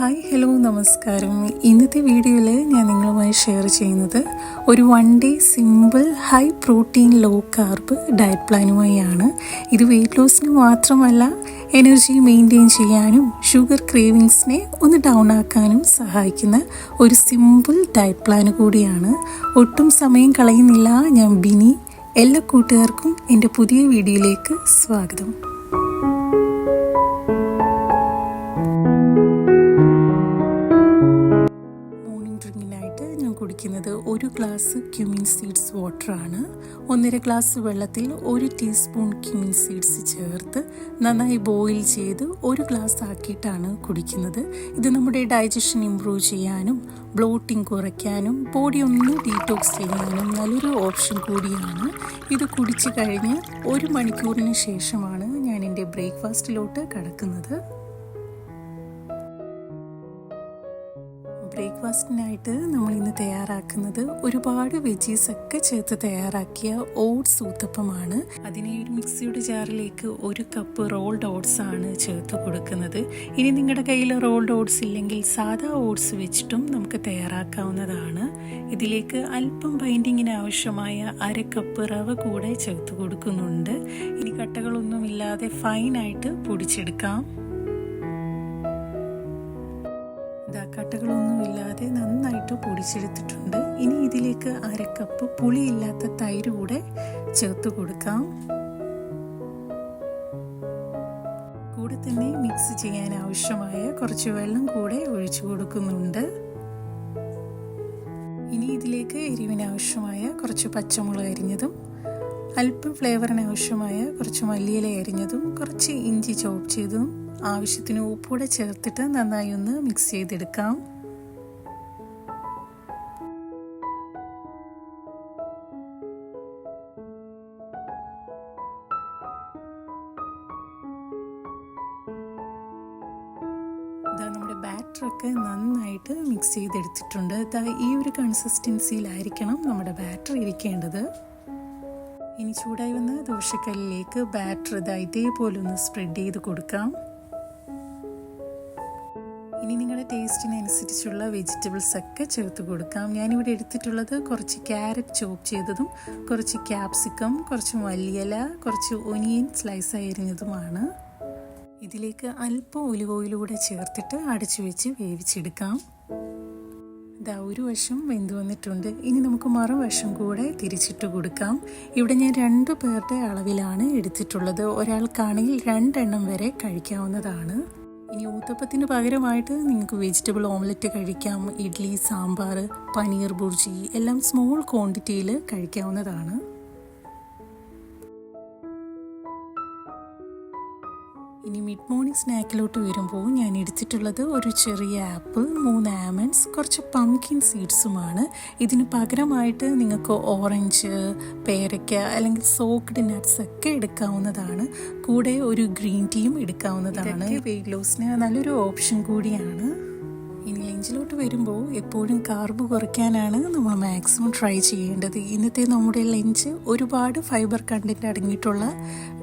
Hi hello നമസ്കാരം. ഇന്നത്തെ വീഡിയോയിൽ ഞാൻ നിങ്ങളുമായി ഷെയർ ചെയ്യുന്നത് ഒരു one day simple high protein low carb diet പ്ലാനുമായാണ് ഇത് വെയിറ്റ് ലോസിന് മാത്രമല്ല എനർജി മെയിന്റെയിൻ ചെയ്യാനും ഷുഗർ ക്രേവിങ്സിനെ ഒന്ന് ഡൗൺ ആക്കാനും സഹായിക്കുന്ന ഒരു സിമ്പിൾ ഡയറ്റ് പ്ലാൻ കൂടിയാണ്. ഒട്ടും സമയം കളയുന്നില്ല. ഞാൻ ബിനി. എല്ലാ കൂട്ടുകാർക്കും എന്റെ പുതിയ വീഡിയോയിലേക്ക് സ്വാഗതം. ഞാൻ കുടിക്കുന്നത് ഒരു ഗ്ലാസ് ക്യുമിൻ സീഡ്സ് വാട്ടറാണ്. ഒന്നര ഗ്ലാസ് വെള്ളത്തിൽ ഒരു ടീസ്പൂൺ ക്യുമിൻ സീഡ്സ് ചേർത്ത് നന്നായി ബോയിൽ ചെയ്ത് ഒരു ഗ്ലാസ് ആക്കിയിട്ടാണ് കുടിക്കുന്നത്. ഇത് നമ്മുടെ ഡൈജഷൻ ഇംപ്രൂവ് ചെയ്യാനും ബ്ലോട്ടിംഗ് കുറയ്ക്കാനും ബോഡി ഒന്ന് ഡീറ്റോക്സ് ചെയ്യാനും നല്ലൊരു ഓപ്ഷൻ കൂടിയാണ്. ഇത് കുടിച്ചു കഴിഞ്ഞ് ഒരു മണിക്കൂറിന് ശേഷമാണ് ഞാൻ എന്റെ ബ്രേക്ക്ഫാസ്റ്റിലോട്ട് കടക്കുന്നത്. ബ്രേക്ക്ഫാസ്റ്റിനായിട്ട് നമ്മൾ ഇന്ന് തയ്യാറാക്കുന്നത് ഒരുപാട് വെജീസ് ഒക്കെ ചേർത്ത് തയ്യാറാക്കിയ ഓട്സ് ഊത്തപ്പമാണ്. അതിനെ ഒരു മിക്സിയുടെ ജാറിലേക്ക് ഒരു കപ്പ് റോൾഡ് ഓട്സ് ആണ് ചേർത്ത് കൊടുക്കുന്നത്. ഇനി നിങ്ങളുടെ കയ്യിൽ റോൾഡ് ഓട്സ് ഇല്ലെങ്കിൽ സാധാ ഓട്സ് വെച്ചിട്ടും നമുക്ക് തയ്യാറാക്കാവുന്നതാണ്. ഇതിലേക്ക് അല്പം ബൈൻഡിങ്ങിന് ആവശ്യമായ അര കപ്പ് റവ കൂടെ ചേർത്ത് കൊടുക്കുന്നുണ്ട്. ഇനി കട്ടകളൊന്നുമില്ലാതെ ഫൈനായിട്ട് പൊടിച്ചെടുക്കാം. കട്ടകളൊന്നും നന്നായിട്ട് പൊടിച്ചെടുത്തിട്ടുണ്ട്. ഇനി ഇതിലേക്ക് അര അരക്കപ്പ് പുളിയില്ലാത്ത തൈര് കൂടെ ചേർത്ത് കൊടുക്കാം. കൂടെ തന്നെ മിക്സ് ചെയ്യാൻ ആവശ്യമായ കുറച്ച് വെള്ളം കൂടെ ഒഴിച്ചു കൊടുക്കുന്നുണ്ട്. ഇനി ഇതിലേക്ക് എരിവിന് ആവശ്യമായ കുറച്ച് പച്ചമുളക് അരിഞ്ഞതും അല്പം ഫ്ലേവറിന് ആവശ്യമായ കുറച്ച് മല്ലിയില അരിഞ്ഞതും കുറച്ച് ഇഞ്ചി ചോപ്പ് ചെയ്തതും ആവശ്യത്തിന് ഉപ്പൂടെ ചേർത്തിട്ട് നന്നായി ഒന്ന് മിക്സ് ചെയ്തെടുക്കാം. ബാറ്ററൊക്കെ നന്നായിട്ട് മിക്സ് ചെയ്തെടുത്തിട്ടുണ്ട്. ഈ ഒരു കൺസിസ്റ്റൻസിയിലായിരിക്കണം നമ്മുടെ ബാറ്റർ ഇരിക്കേണ്ടത്. ഇനി ചൂടായി വന്ന ദോശക്കല്ലിലേക്ക് ബാറ്റർ ഇതാ ഇതേപോലെ ഒന്ന് സ്പ്രെഡ് ചെയ്ത് കൊടുക്കാം. ഇനി നിങ്ങളുടെ ടേസ്റ്റിനനുസരിച്ചുള്ള വെജിറ്റബിൾസ് ഒക്കെ ചേർത്ത് കൊടുക്കാം. ഞാനിവിടെ എടുത്തിട്ടുള്ളത് കുറച്ച് ക്യാരറ്റ് ചോപ്പ് ചെയ്തതും കുറച്ച് ക്യാപ്സിക്കം കുറച്ച് മല്ലിയില കുറച്ച് ഒനിയൻ സ്ലൈസ് അരിഞ്ഞതുമാണ്. ഇതിലേക്ക് അല്പം ഒലിവ് ഓയിലൂടെ ചേർത്തിട്ട് അടച്ചു വെച്ച് വേവിച്ചെടുക്കാം. ഇതാ ഒരു വശം വെന്ത് വന്നിട്ടുണ്ട്. ഇനി നമുക്ക് മറുവശം കൂടെ തിരിച്ചിട്ട് കൊടുക്കാം. ഇവിടെ ഞാൻ രണ്ട് പേരുടെ അളവിലാണ് എടുത്തിട്ടുള്ളത്. ഒരാൾക്കാണെങ്കിൽ രണ്ടെണ്ണം വരെ കഴിക്കാവുന്നതാണ്. ഇനി ഊത്തപ്പത്തിന് പകരമായിട്ട് നിങ്ങൾക്ക് വെജിറ്റബിൾ ഓംലെറ്റ് കഴിക്കാം. ഇഡ്ഡലി സാമ്പാർ പനീർ ബുർജി എല്ലാം സ്മോൾ ക്വാണ്ടിറ്റിയിൽ കഴിക്കാവുന്നതാണ്. മിഡ് മോർണിംഗ് സ്നാക്കിലോട്ട് വരുമ്പോൾ ഞാൻ എടുത്തിട്ടുള്ളത് ഒരു ചെറിയ ആപ്പിൾ മൂന്ന് ആമൻസ് കുറച്ച് പംകിൻ സീഡ്സുമാണ് ഇതിന് പകരമായിട്ട് നിങ്ങൾക്ക് ഓറഞ്ച് പേരയ്ക്ക അല്ലെങ്കിൽ സോക്ക്ഡ് നട്ട്സ് ഒക്കെ എടുക്കാവുന്നതാണ്. കൂടെ ഒരു ഗ്രീൻ ടീയും എടുക്കാവുന്നതാണ്. വെയിറ്റ് ലോസിന് നല്ലൊരു ഓപ്ഷൻ കൂടിയാണ്. ഇനി ലഞ്ചിലോട്ട് വരുമ്പോൾ എപ്പോഴും കാർബ് കുറയ്ക്കാനാണ് നമ്മൾ മാക്സിമം ട്രൈ ചെയ്യേണ്ടത്. ഇന്നത്തെ നമ്മുടെ ലഞ്ച് ഒരുപാട് ഫൈബർ കണ്ടന്റ് അടങ്ങിയിട്ടുള്ള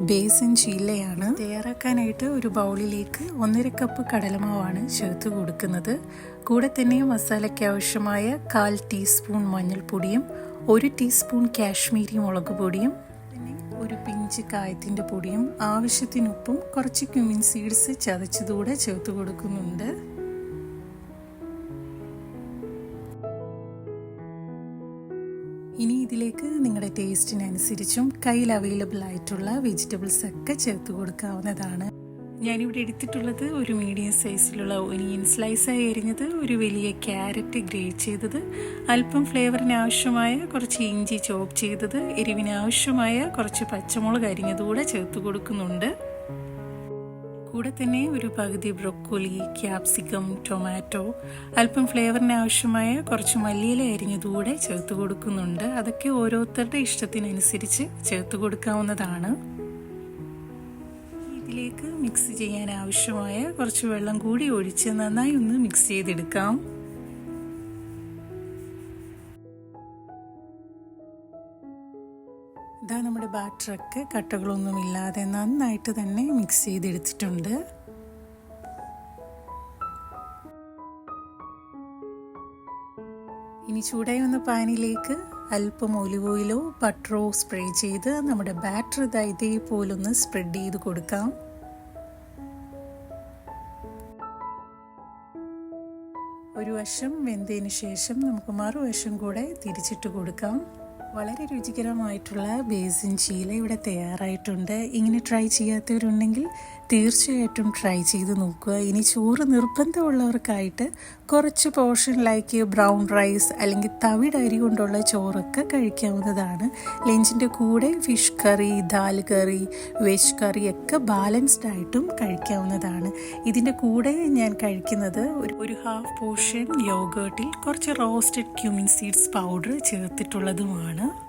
ബേസൻ ചീലയാണ്. തയ്യാറാക്കാനായിട്ട് ഒരു ബൗളിലേക്ക് ഒന്നര കപ്പ് കടലമാവാണ് ചേർത്ത് കൊടുക്കുന്നത്. കൂടെ തന്നെ മസാലയ്ക്ക് ആവശ്യമായ കാൽ ടീസ്പൂൺ മഞ്ഞൾപ്പൊടിയും ഒരു ടീസ്പൂൺ കാശ്മീരി മുളക് പൊടിയും ഒരു പിഞ്ച് കായത്തിന്റെ പൊടിയും ആവശ്യത്തിന് ഉപ്പും കുറച്ച് ക്യുമിൻ സീഡ്സ് ചതച്ചതൂടെ ചേർത്ത് കൊടുക്കുന്നുണ്ട്. ഇനി ഇതിലേക്ക് നിങ്ങളുടെ ടേസ്റ്റിനനുസരിച്ചും കയ്യിൽ അവൈലബിൾ ആയിട്ടുള്ള വെജിറ്റബിൾസ് ഒക്കെ ചേർത്ത് കൊടുക്കാവുന്നതാണ്. ഞാനിവിടെ എടുത്തിട്ടുള്ളത് ഒരു മീഡിയം സൈസിലുള്ള ഒനിയൻ സ്ലൈസായി എരിഞ്ഞത് ഒരു വലിയ ക്യാരറ്റ് ഗ്രേറ്റ് ചെയ്തത് അല്പം ഫ്ലേവറിന് ആവശ്യമായ കുറച്ച് ഇഞ്ചി ചോപ്പ് ചെയ്തത് എരിവിന് ആവശ്യമായ കുറച്ച് പച്ചമുളക് അരിഞ്ഞതുകൂടെ ചേർത്ത് കൊടുക്കുന്നുണ്ട്. കൂടെ തന്നെ ഒരു പകുതി ബ്രൊക്കോലി ക്യാപ്സിക്കം ടൊമാറ്റോ അല്പം ഫ്ലേവറിന് ആവശ്യമായ കുറച്ച് മല്ലിയില അരിഞ്ഞതുകൂടെ ചേർത്ത് കൊടുക്കുന്നുണ്ട്. അതൊക്കെ ഓരോരുത്തരുടെ ഇഷ്ടത്തിനനുസരിച്ച് ചേർത്ത് കൊടുക്കാവുന്നതാണ്. ഇതിലേക്ക് മിക്സ് ചെയ്യാൻ ആവശ്യമായ കുറച്ച് വെള്ളം കൂടി ഒഴിച്ച് നന്നായി ഒന്ന് മിക്സ് ചെയ്തെടുക്കാം. ഇതാ നമ്മുടെ ബാറ്ററൊക്കെ കട്ടകളൊന്നുമില്ലാതെ നന്നായിട്ട് തന്നെ മിക്സ് ചെയ്തെടുത്തിട്ടുണ്ട്. ഇനി ചൂടായി വന്ന പാനിലേക്ക് അല്പം ഒലിവ് ഓയിലോ ബട്ടറോ സ്പ്രേ ചെയ്ത് നമ്മുടെ ബാറ്റർ ഇതാ പോലൊന്ന് സ്പ്രെഡ് ചെയ്ത് കൊടുക്കാം. ഒരു വശം വെന്തതിന് ശേഷം നമുക്ക് മറുവശം കൂടെ തിരിച്ചിട്ട് കൊടുക്കാം. വളരെ രുചികരമായിട്ടുള്ള ബേസിൻ ചീല ഇവിടെ തയ്യാറായിട്ടുണ്ട്. ഇങ്ങനെ ട്രൈ ചെയ്യാത്തവരുണ്ടെങ്കിൽ തീർച്ചയായിട്ടും ട്രൈ ചെയ്ത് നോക്കുക. ഇനി ചോറ് നിർബന്ധമുള്ളവർക്കായിട്ട് കുറച്ച് പോർഷൻ ലൈക്ക് ബ്രൗൺ റൈസ് അല്ലെങ്കിൽ തവിട് അരി കൊണ്ടുള്ള ചോറൊക്കെ കഴിക്കാവുന്നതാണ്. ലഞ്ചിന്റെ കൂടെ fish curry dal curry veg curry ഒക്കെ ബാലൻസ്ഡ് ആയിട്ടും കഴിക്കാവുന്നതാണ്. ഇതിന്റെ കൂടെ ഞാൻ കഴിക്കുന്നത് ഒരു ഒരു ഹാഫ് പോർഷൻ യോഗേട്ടിൽ കുറച്ച് റോസ്റ്റഡ് ക്യൂമിൻ സീഡ്സ് പൗഡർ ചേർത്തിട്ടുള്ളതുമാണ്.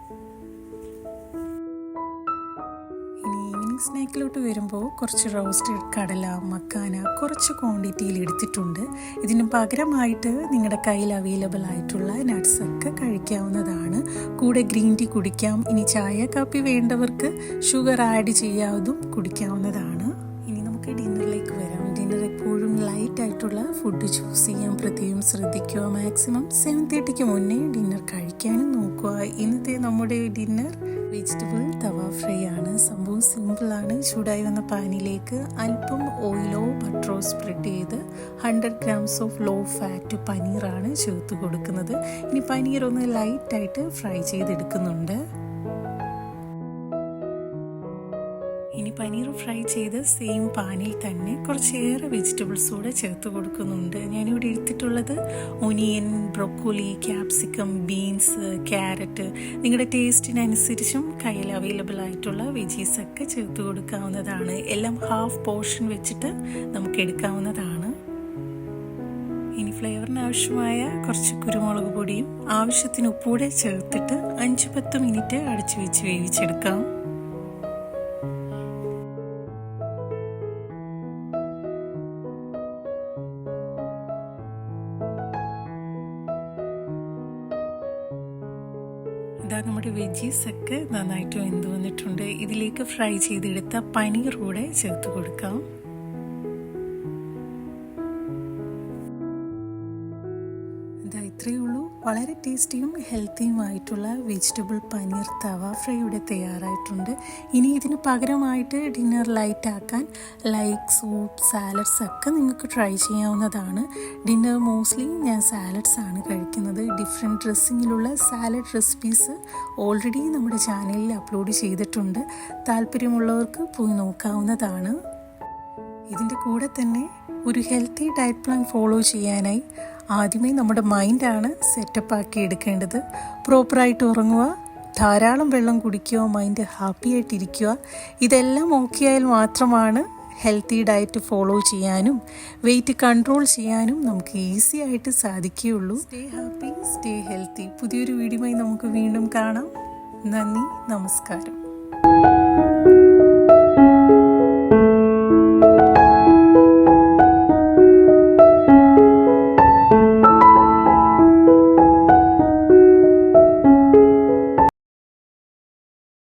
ഇനി സ്നേക്കിലോട്ട് വരുമ്പോൾ കുറച്ച് റോസ്റ്റഡ് കടല മക്കാന കുറച്ച് ക്വാണ്ടിറ്റിയിൽ എടുത്തിട്ടുണ്ട്. ഇതിന് പകരമായിട്ട് നിങ്ങളുടെ കയ്യിൽ അവൈലബിൾ ആയിട്ടുള്ള നട്ട്സൊക്കെ കഴിക്കാവുന്നതാണ്. കൂടെ ഗ്രീൻ ടീ കുടിക്കാം. ഇനി ചായ കാപ്പി വേണ്ടവർക്ക് ഷുഗർ ആഡ് ചെയ്യാതും കുടിക്കാവുന്നതാണ്. ഫുഡ് ചൂസ് ചെയ്യാൻ പ്രത്യേകം ശ്രദ്ധിക്കുക. മാക്സിമം സെവൻ തേർട്ടിക്ക് മുന്നേ ഡിന്നർ കഴിക്കാനും നോക്കുക. ഇന്നത്തെ നമ്മുടെ ഡിന്നർ വെജിറ്റബിൾ തവ ഫ്രൈ ആണ്. സംഭവം സിമ്പിളാണ് ചൂടായി വന്ന പാനിലേക്ക് അല്പം ഓയിലോ ബട്ടറോ സ്പ്രെഡ് ചെയ്ത് hundred grams of low fat പനീറാണ് ചേർത്ത് കൊടുക്കുന്നത്. ഇനി പനീർ ഒന്ന് ലൈറ്റായിട്ട് ഫ്രൈ ചെയ്തെടുക്കുന്നുണ്ട്. പനീർ ഫ്രൈ ചെയ്ത് സെയിം പാനിൽ തന്നെ കുറച്ചേറെ വെജിറ്റബിൾസ് കൂടെ ചേർത്ത് കൊടുക്കുന്നുണ്ട്. ഞാനിവിടെ എടുത്തിട്ടുള്ളത് onion broccoli capsicum beans carrot നിങ്ങളുടെ ടേസ്റ്റിനനുസരിച്ചും കയ്യിൽ അവൈലബിൾ ആയിട്ടുള്ള വെജീസ് ഒക്കെ ചേർത്ത് കൊടുക്കാവുന്നതാണ്. എല്ലാം ഹാഫ് പോർഷൻ വെച്ചിട്ട് നമുക്ക് എടുക്കാവുന്നതാണ്. ഇനി ഫ്ലേവറിന് ആവശ്യമായ കുറച്ച് കുരുമുളക് പൊടിയും ആവശ്യത്തിന് ഉപ്പൂടെ ചേർത്തിട്ട് അഞ്ച് പത്ത് മിനിറ്റ് അടച്ചു വെച്ച് വേവിച്ചെടുക്കാം. ഇതാ നമ്മുടെ വെജീസ് ഒക്കെ നന്നായിട്ട് വെന്ത് വന്നിട്ടുണ്ട്. ഇതിലേക്ക് ഫ്രൈ ചെയ്തെടുത്ത പനീർ കൂടെ ചേർത്ത് കൊടുക്കാം. വളരെ ടേസ്റ്റിയും ഹെൽത്തിയുമായിട്ടുള്ള വെജിറ്റബിൾ പനീർ തവ ഫ്രൈ ഇവിടെ തയ്യാറായിട്ടുണ്ട്. ഇനി ഇതിന് പകരമായിട്ട് ഡിന്നർ ലൈറ്റ് ആക്കാൻ ലൈക്ക് സൂപ്പ് സാലഡ്സ് ഒക്കെ നിങ്ങൾക്ക് ട്രൈ ചെയ്യാവുന്നതാണ്. ഡിന്നർ മോസ്റ്റ്ലി ഞാൻ സാലഡ്സ് ആണ് കഴിക്കുന്നത്. ഡിഫറെന്റ് ഡ്രസ്സിങ്ങിലുള്ള സാലഡ് റെസിപ്പീസ് ഓൾറെഡി നമ്മുടെ ചാനലിൽ അപ്ലോഡ് ചെയ്തിട്ടുണ്ട്. താല്പര്യമുള്ളവർക്ക് പോയി നോക്കാവുന്നതാണ്. ഇതിന്റെ കൂടെ തന്നെ ഒരു ഹെൽത്തി ഡയറ്റ് പ്ലാൻ ഫോളോ ചെയ്യാനായി ആദ്യമേ നമ്മുടെ മൈൻഡാണ് സെറ്റപ്പ് ആക്കി എടുക്കേണ്ടത്. പ്രോപ്പറായിട്ട് ഉറങ്ങുക ധാരാളം വെള്ളം കുടിക്കുക മൈൻഡ് ഹാപ്പി ആയിട്ടിരിക്കുക. ഇതെല്ലാം ഓക്കെ ആയാൽ മാത്രമാണ് ഹെൽത്തി ഡയറ്റ് ഫോളോ ചെയ്യാനും വെയിറ്റ് കൺട്രോൾ ചെയ്യാനും നമുക്ക് ഈസി ആയിട്ട് സാധിക്കുകയുള്ളൂ. സ്റ്റേ ഹാപ്പി സ്റ്റേ ഹെൽത്തി പുതിയൊരു വീഡിയോയുമായി നമുക്ക് വീണ്ടും കാണാം. നന്ദി നമസ്കാരം.